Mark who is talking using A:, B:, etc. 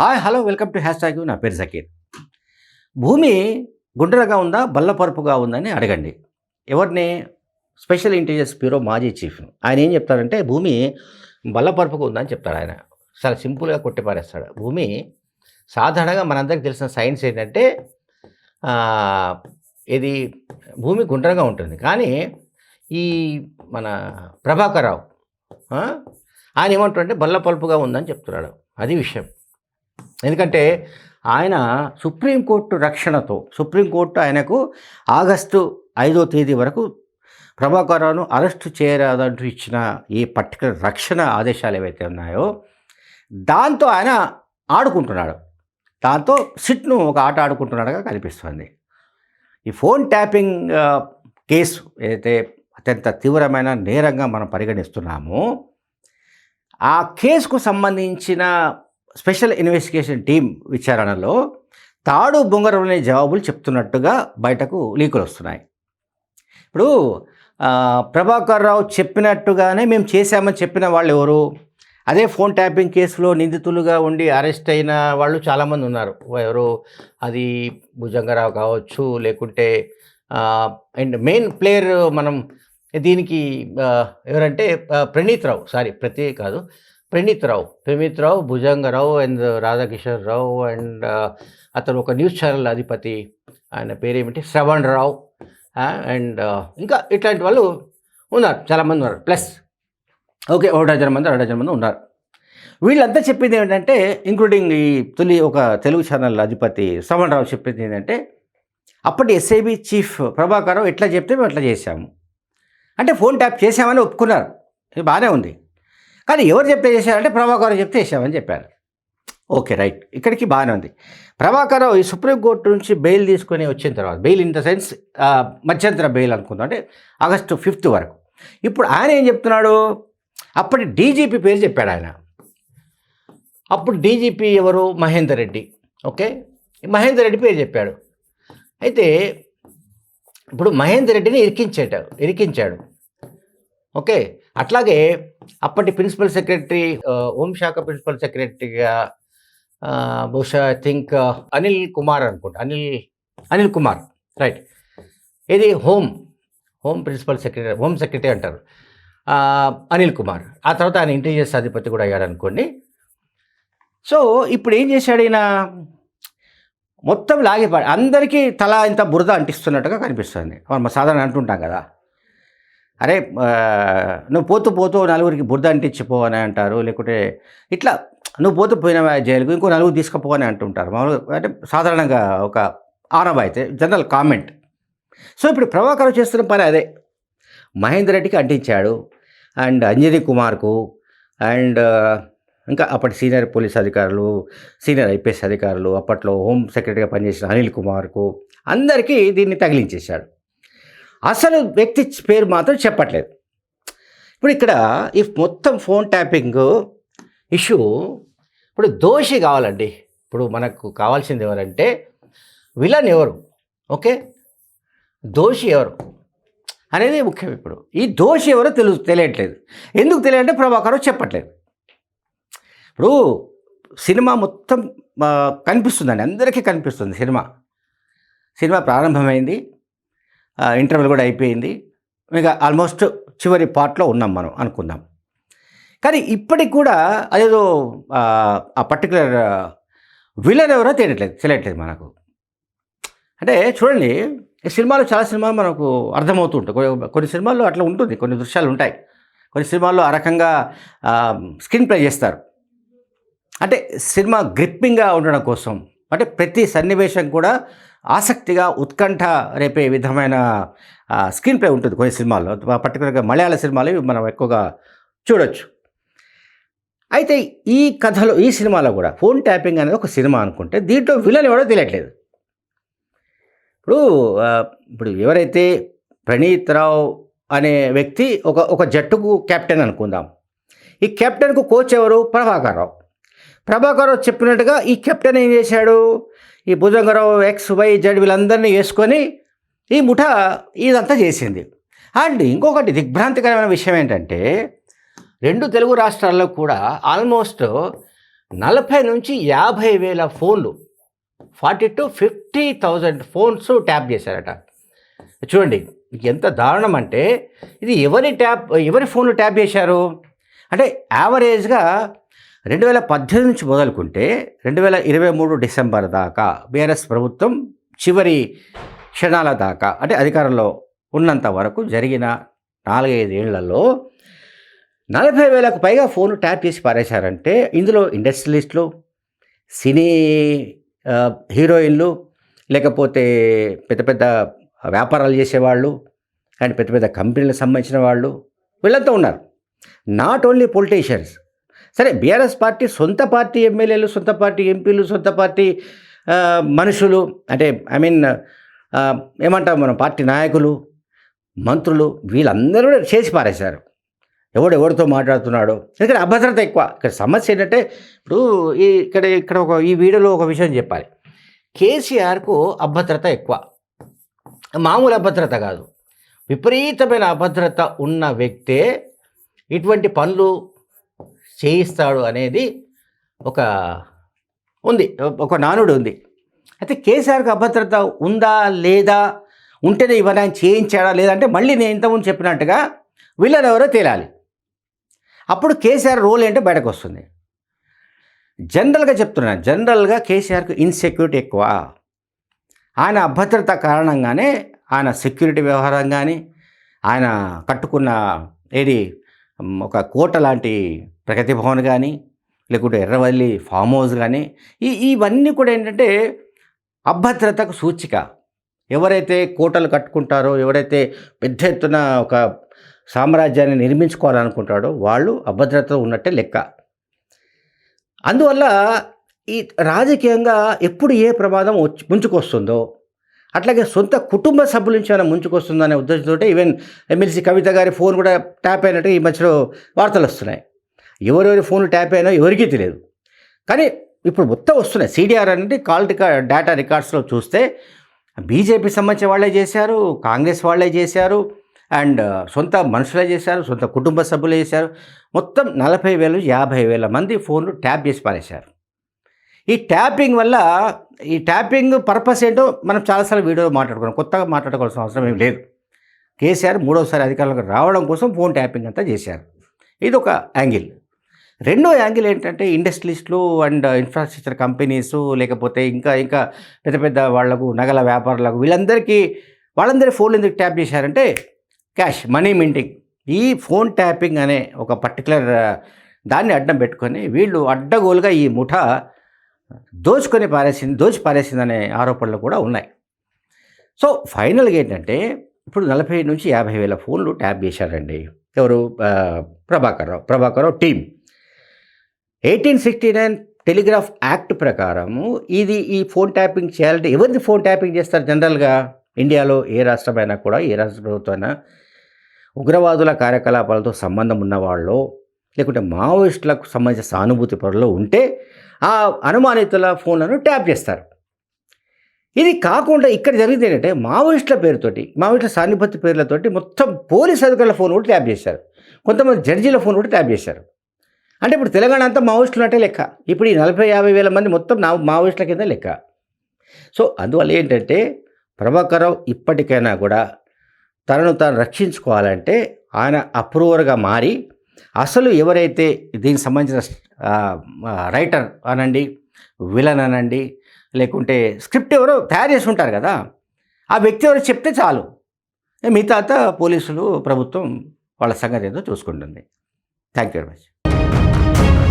A: Hi hello welcome to hashtag నా పేరు జకీర్. భూమి గుండ్రగా ఉందా బల్లపరుపుగా ఉందని అడగండి. ఎవరిని? స్పెషల్ ఇంటెలిజెన్స్ బ్యూరో మాజీ చీఫ్. ఆయన ఏం చెప్తారంటే భూమి బల్లపరుపుగా ఉందని చెప్తాడు ఆయన. చాలా సింపుల్గా కొట్టిపారేస్తాడు. భూమి సాధారణంగా మనందరికి తెలిసిన సైన్స్ ఏంటంటే ఇది భూమి గుండ్రంగా ఉంటుంది. కానీ ఈ మన ప్రభాకర్ రావు ఆయన ఆయన బల్ల పలుపుగా ఉందని చెప్తున్నాడు. అది విషయం. ఎందుకంటే ఆయన సుప్రీంకోర్టు రక్షణతో సుప్రీంకోర్టు ఆయనకు ఆగస్టు ఐదో తేదీ వరకు ప్రభాకరావును అరెస్టు చేయరాదంటూ ఇచ్చిన ఈ పర్టికులర్ రక్షణ ఆదేశాలు ఏవైతే ఉన్నాయో దాంతో ఆయన ఆడుకుంటున్నాడు. దాంతో సిట్ను ఒక ఆట ఆడుకుంటున్నాడుగా కనిపిస్తుంది. ఈ ఫోన్ ట్యాపింగ్ కేసు ఏదైతే అత్యంత తీవ్రమైన నేరంగా మనం పరిగణిస్తున్నామో ఆ కేసుకు సంబంధించిన స్పెషల్ ఇన్వెస్టిగేషన్ టీం విచారణలో తాడు బొంగరంలోని జవాబులు చెప్తున్నట్టుగా బయటకు లీకులు వస్తున్నాయి. ఇప్పుడు ప్రభాకర్ రావు చెప్పినట్టుగానే మేము చేశామని చెప్పిన వాళ్ళు ఎవరు? అదే ఫోన్ ట్యాపింగ్ కేసులో నిందితులుగా ఉండి అరెస్ట్ అయిన వాళ్ళు చాలామంది ఉన్నారు. ఎవరు? అది భుజంగరావు కావచ్చు లేకుంటే అండ్ మెయిన్ ప్లేయర్ మనం దీనికి ఎవరంటే ప్రణీత్ రావు. సారీ ప్రతి కాదు. ప్రణీత్ రావు ప్రణీత్ రావు భుజంగరావు అండ్ రాధాకిషోర్ రావు అండ్ అతను ఒక న్యూస్ ఛానల్ అధిపతి. ఆయన పేరేమిటి? శ్రవణ్ రావు అండ్ ఇంకా ఇట్లాంటి వాళ్ళు ఉన్నారు. చాలామంది ఉన్నారు. ప్లస్ ఓకే ఒక డజన్ మంది రెండు డజన్ మంది ఉన్నారు. వీళ్ళంతా చెప్పింది ఏంటంటే ఇంక్లూడింగ్ ఈ తొలి ఒక తెలుగు ఛానల్ అధిపతి శ్రవణ్ రావు చెప్పింది ఏంటంటే అప్పటి ఎస్ఐబి చీఫ్ ప్రభాకర్ రావు ఎట్లా చెప్తే మేము అట్లా చేశాము. అంటే ఫోన్ ట్యాప్ చేశామని ఒప్పుకున్నారు. ఇది బాగానే ఉంది. కానీ ఎవరు చెప్తే చేశారంటే ప్రభాకర్ చెప్తే చేశామని చెప్పారు. Okay right. ఇక్కడికి బాగానే ఉంది. ప్రభాకర్ ఈ సుప్రీంకోర్టు నుంచి బెయిల్ తీసుకొని వచ్చిన తర్వాత బెయిల్ ఇన్ ద సెన్స్ మధ్యంతర బెయిల్ అనుకుందాం అంటే ఆగస్టు ఫిఫ్త్ వరకు. ఇప్పుడు ఆయన ఏం చెప్తున్నాడు? అప్పటి డీజీపీ పేరు చెప్పాడు ఆయన. అప్పుడు డీజీపీ ఎవరు? మహేందర్ రెడ్డి. ఓకే? మహేందర్ రెడ్డి పేరు చెప్పాడు. అయితే ఇప్పుడు మహేందర్ రెడ్డిని ఇరికించేట ఇరికించాడు. ఓకే. అట్లాగే అప్పటి ప్రిన్సిపల్ సెక్రటరీ హోంశాఖ ప్రిన్సిపల్ సెక్రటరీగా బహుశా ఐ థింక్ అనిల్ కుమార్ అనుకుంటా. అనిల్ అనిల్ కుమార్. రైట్. ఇది home home principal secretary home secretary అంటారు. అనిల్ కుమార్. ఆ తర్వాత ఆయన ఇంటెలిజెన్స్ అధిపతి కూడా అయ్యాడు అనుకోండి. సో ఇప్పుడు ఏం చేశాడు ఈయన? మొత్తం లాగిపాడు అందరికీ తల ఇంత బురద అంటిస్తున్నట్టుగా కనిపిస్తుంది. మనం సాధారణ అంటుంటాం కదా. అరే నువ్వు పోతూ పోతూ నలుగురికి బురద అంటించిపో అని అంటారు లేకుంటే ఇట్లా నువ్వు పోతూ పోయినవా జైలుకు ఇంకో నలుగురు తీసుకుపో అని అంటుంటారు. మామూలుగా అంటే సాధారణంగా ఒక ఆనవాయితే జనరల్ కామెంట్. సో ఇప్పుడు ప్రభాకర్ చేస్తున్న పని అదే. మహేందర్ రెడ్డికి అంటించాడు అండ్ అంజనీ కుమార్కు అండ్ ఇంకా అప్పటి సీనియర్ పోలీస్ అధికారులు సీనియర్ ఐపీఎస్ అధికారులు అప్పట్లో హోమ్ సెక్రటరీగా పనిచేసిన అనిల్ కుమార్కు అందరికీ దీన్ని తగిలించేశాడు. అసలు వ్యక్తి పేరు మాత్రం చెప్పట్లేదు. ఇప్పుడు ఇక్కడ ఈ మొత్తం ఫోన్ ట్యాపింగ్ ఇష్యూ ఇప్పుడు దోషి కావాలండి. ఇప్పుడు మనకు కావాల్సింది ఎవరంటే విలన్ ఎవరు? ఓకే? దోషి ఎవరు? అనేది ముఖ్యం ఇప్పుడు. ఈ దోషి ఎవరో తెలు తెలియట్లేదు. ఎందుకు తెలియాలంటే ప్రభాకర్ చెప్పట్లేదు. ఇప్పుడు సినిమా మొత్తం కనిపిస్తుందండి. అందరికీ కనిపిస్తుంది సినిమా. సినిమా ప్రారంభమైంది. ఇంటర్వెల్ కూడా అయిపోయింది. ఇక ఆల్మోస్ట్ చివరి పార్ట్లో ఉన్నాం మనం అనుకుందాం. కానీ ఇప్పటికి కూడా అదేదో ఆ, పర్టికులర్ విలన్ ఎవరో తెలియట్లేదు తెలియట్లేదు మనకు. అంటే చూడండి ఈ చాలా సినిమాలు మనకు అర్థమవుతూ ఉంటాయి. కొన్ని- కొన్ని సినిమాల్లో అట్లా ఉంటుంది కొన్ని దృశ్యాలు ఉంటాయి. కొన్ని సినిమాల్లో ఆ రకంగా స్క్రీన్ ప్లే చేస్తారు. అంటే సినిమా గ్రిప్పింగ్గా ఉండడం కోసం అంటే ప్రతి సన్నివేశం కూడా ఆసక్తిగా ఉత్కంఠ రేపే విధమైన స్క్రీన్ ప్లే ఉంటుంది కొన్ని సినిమాల్లో. పర్టికులర్గా మలయాళ సినిమాలు మనం ఎక్కువగా చూడొచ్చు. అయితే ఈ కథలో ఈ సినిమాలో కూడా ఫోన్ ట్యాపింగ్ అనేది ఒక సినిమా అనుకుంటే దీంట్లో విలన్ ఎవడో తెలియట్లేదు. ఇప్పుడు ఇప్పుడు ఎవరైతే ప్రణీత్ రావు అనే వ్యక్తి ఒక ఒక జట్టుకు కెప్టెన్ అనుకుందాం. ఈ కెప్టెన్కు కోచ్ ఎవరు? ప్రభాకర్ రావు. ప్రభాకర్ చెప్పినట్టుగా ఈ కెప్టెన్ ఏం చేశాడు? ఈ భుజంగరావు ఎక్స్ వై జడ్ వీళ్ళందరినీ వేసుకొని ఈ ముఠ ఇదంతా చేసింది. అండ్ ఇంకొకటి దిగ్భ్రాంతికరమైన విషయం ఏంటంటే రెండు తెలుగు రాష్ట్రాల్లో కూడా ఆల్మోస్ట్ నలభై నుంచి యాభై వేల ఫోన్లు forty to fifty thousand phones tap చేశారట. చూడండి ఎంత దారుణం అంటే ఇది ఎవరి ట్యాప్ ఎవరి ఫోన్లు ట్యాప్ చేశారు? అంటే యావరేజ్గా రెండు వేల పద్దెనిమిది నుంచి మొదలుకుంటే రెండు వేల ఇరవై మూడు డిసెంబర్ దాకా బీఆర్ఎస్ ప్రభుత్వం చివరి క్షణాల దాకా అంటే అధికారంలో ఉన్నంత వరకు జరిగిన నాలుగైదేళ్ళలో నలభై వేలకు పైగా ఫోన్లు ట్యాప్ చేసి పారేశారంటే ఇందులో ఇండస్ట్రియలిస్టులు సినీ హీరోయిన్లు లేకపోతే పెద్ద పెద్ద వ్యాపారాలు చేసేవాళ్ళు అండ్ పెద్ద పెద్ద కంపెనీలకు సంబంధించిన వాళ్ళు వీళ్ళంతా ఉన్నారు. నాట్ ఓన్లీ పొలిటీషియన్స్ సరే బీఆర్ఎస్ పార్టీ సొంత పార్టీ ఎమ్మెల్యేలు సొంత పార్టీ ఎంపీలు సొంత పార్టీ మనుషులు అంటే ఐ మీన్ ఏమంటాం మనం పార్టీ నాయకులు మంత్రులు వీళ్ళందరూ చేసి పారేశారు. ఎవడు ఎవరితో మాట్లాడుతున్నాడో. ఎందుకంటే అభద్రత ఎక్కువ. ఇక్కడ సమస్య ఏంటంటే ఇప్పుడు ఈ ఇక్కడ ఇక్కడ ఒక ఈ వీడియోలో ఒక విషయం చెప్పాలి. కేసీఆర్కు అభద్రత ఎక్కువ. మామూలు అభద్రత కాదు. విపరీతమైన అభద్రత ఉన్న వ్యక్తే ఇటువంటి పనులు చేయిస్తాడు అనేది ఒక ఉంది ఒక నానుడు ఉంది. అయితే కేసీఆర్కి అభద్రత ఉందా లేదా ఉంటేనే ఇవన్నీ ఆయన చేయించాడా లేదంటే మళ్ళీ నేను ఇంతకుముందు చెప్పినట్టుగా వీళ్ళని ఎవరో తేలాలి. అప్పుడు కేసీఆర్ రోల్ ఏంటో బయటకు వస్తుంది. జనరల్గా చెప్తున్నాను జనరల్గా కేసీఆర్కు ఇన్సెక్యూరిటీ ఎక్కువ. ఆయన అభద్రత కారణంగానే ఆయన సెక్యూరిటీ వ్యవహారం కానీ ఆయన కట్టుకున్న ఏది ఒక కోట లాంటి ప్రగతి భవన్ కానీ లేకుంటే ఎర్రవల్లి ఫామ్ హౌస్ కానీ ఈ ఇవన్నీ కూడా ఏంటంటే అభద్రతకు సూచిక. ఎవరైతే కోటలు కట్టుకుంటారో ఎవరైతే పెద్ద ఎత్తున ఒక సామ్రాజ్యాన్ని నిర్మించుకోవాలనుకుంటాడో వాళ్ళు అభద్రత ఉన్నట్టే లెక్క. అందువల్ల ఈ రాజకీయంగా ఎప్పుడు ఏ ప్రమాదం వచ్చి ముంచుకొస్తుందో అట్లాగే సొంత కుటుంబ సభ్యుల నుంచి ఏమైనా ముంచుకొస్తుందనే ఉద్దేశంతో ఈవెన్ ఎమ్మెల్సీ కవిత గారి ఫోన్ కూడా ట్యాప్ అయినట్టు ఈ మధ్యలో వార్తలు వస్తున్నాయి. ఎవరెవరి ఫోన్లు ట్యాప్ అయినా ఎవరికీ తెలియదు. కానీ ఇప్పుడు మొత్తం వస్తున్నాయి. సిడిఆర్ అనేది కాల్ డేటా రికార్డ్స్లో చూస్తే బీజేపీ సంబంధించిన వాళ్ళే చేశారు కాంగ్రెస్ వాళ్ళే చేశారు అండ్ సొంత మనుషులే చేశారు సొంత కుటుంబ సభ్యులే చేశారు. మొత్తం నలభై వేలు యాభై వేల మంది ఫోన్లు ట్యాప్ చేసి పారేశారు. ఈ ట్యాపింగ్ వల్ల ఈ ట్యాపింగ్ పర్పస్ ఏంటో మనం చాలాసార్లు వీడియోలో మాట్లాడుకున్నాం. కొత్తగా మాట్లాడుకోవాల్సిన అవసరం ఏం లేదు. కేసీఆర్ మూడోసారి అధికారులకు రావడం కోసం ఫోన్ ట్యాపింగ్ అంతా చేశారు. ఇది ఒక యాంగిల్. రెండో యాంగిల్ ఏంటంటే ఇండస్ట్రీస్లు అండ్ ఇన్ఫ్రాస్ట్రక్చర్ కంపెనీస్ లేకపోతే ఇంకా ఇంకా పెద్ద పెద్ద వాళ్ళకు నగల వ్యాపారులకు వీళ్ళందరికీ వాళ్ళందరి ఫోన్లు ఎందుకు ట్యాప్ చేశారంటే క్యాష్ మనీ మింటింగ్ ఈ ఫోన్ ట్యాపింగ్ అనే ఒక పర్టికులర్ దాన్ని అడ్డం పెట్టుకొని వీళ్ళు అడ్డగోలుగా ఈ ముఠా దోచుకొని పారేసింది దోచి పారేసిందనే ఆరోపణలు కూడా ఉన్నాయి. సో ఫైనల్గా ఏంటంటే ఇప్పుడు నలభై నుంచి యాభై వేల ఫోన్లు ట్యాప్ చేశారండి. ఎవరు? Prabhakar Rao Prabhakar Rao team eighteen sixty nine telegraph act ప్రకారము ఇది ఈ ఫోన్ ట్యాపింగ్ చేయాలంటే ఎవరిది ఫోన్ ట్యాపింగ్ చేస్తారు జనరల్గా? ఇండియాలో ఏ రాష్ట్రమైనా కూడా ఏ రాష్ట్ర ప్రభుత్వమైనా ఉగ్రవాదుల కార్యకలాపాలతో సంబంధం ఉన్నవాళ్ళు లేకుంటే మావోయిస్టులకు సంబంధించిన సానుభూతి పరులు ఉంటే ఆ అనుమానితుల ఫోన్లను ట్యాప్ చేస్తారు. ఇది కాకుండా ఇక్కడ జరిగింది ఏంటంటే మావోయిస్టుల పేరుతోటి మావోయిస్టుల సానుభూతి పేర్లతోటి మొత్తం పోలీస్ అధికారుల ఫోన్ కూడా ట్యాప్ చేశారు. కొంతమంది జడ్జీల ఫోన్ కూడా ట్యాప్ చేశారు. అంటే ఇప్పుడు తెలంగాణ అంతా మావోయిస్టులు అంటే లెక్క. ఇప్పుడు ఈ నలభై యాభై వేల మంది మొత్తం నా మావోయిస్టుల కింద లెక్క. సో అందువల్ల ఏంటంటే ప్రభాకరరావు ఇప్పటికైనా కూడా తనను తాను రక్షించుకోవాలంటే ఆయన అప్రూవర్గా మారి అసలు ఎవరైతే దీనికి సంబంధించిన రైటర్ అనండి విలన్ అనండి లేకుంటే స్క్రిప్ట్ ఎవరో తయారు చేసి ఉంటారు కదా ఆ వ్యక్తి ఎవరో చెప్తే చాలు. మిగతా అంతా పోలీసులు ప్రభుత్వం వాళ్ళ సంగతి ఏదో చూసుకుంటుంది. Thank you very much. Thank you.